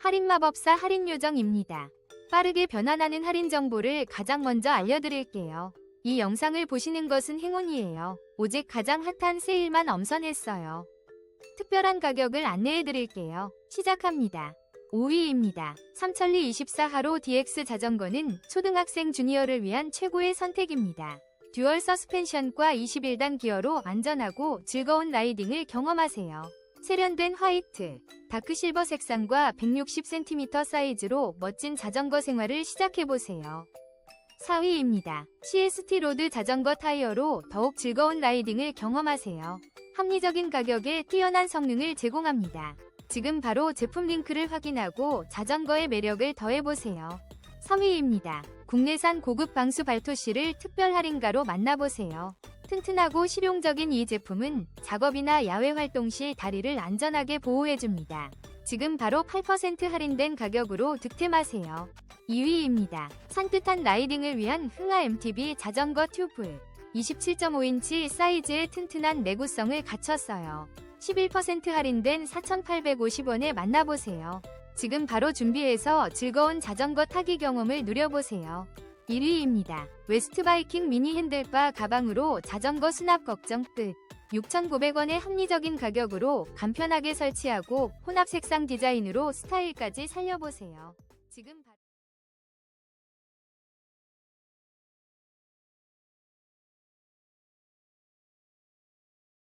할인마법사 할인요정입니다. 빠르게 변환하는 할인 정보를 가장 먼저 알려드릴게요. 이 영상을 보시는 것은 행운이에요. 오직 가장 핫한 세일만 엄선했어요. 특별한 가격을 안내해드릴게요. 시작합니다. 5위입니다. 삼천리 24하로 DX 자전거는 초등학생 주니어를 위한 최고의 선택입니다. 듀얼 서스펜션과 21단 기어로 안전하고 즐거운 라이딩을 경험하세요. 세련된 화이트, 다크실버 색상과 160cm 사이즈로 멋진 자전거 생활을 시작해보세요. 4위입니다. CST 로드 자전거 타이어로 더욱 즐거운 라이딩을 경험하세요. 합리적인 가격에 뛰어난 성능을 제공합니다. 지금 바로 제품 링크를 확인하고 자전거의 매력을 더해보세요. 3위입니다. 국내산 고급 방수 발토시를 특별 할인가로 만나보세요. 튼튼하고 실용적인 이 제품은 작업이나 야외 활동 시 다리를 안전하게 보호해줍니다. 지금 바로 8% 할인된 가격으로 득템하세요. 2위입니다. 산뜻한 라이딩을 위한 흥하 MTB 자전거 튜브. 27.5인치 사이즈의 튼튼한 내구성을 갖췄어요. 11% 할인된 4,850원에 만나보세요. 지금 바로 준비해서 즐거운 자전거 타기 경험을 누려보세요. 1위입니다. 웨스트바이킹 미니 핸들바 가방으로 자전거 수납 걱정 끝. 6,900원의 합리적인 가격으로 간편하게 설치하고 혼합 색상 디자인으로 스타일까지 살려보세요. 지금 바...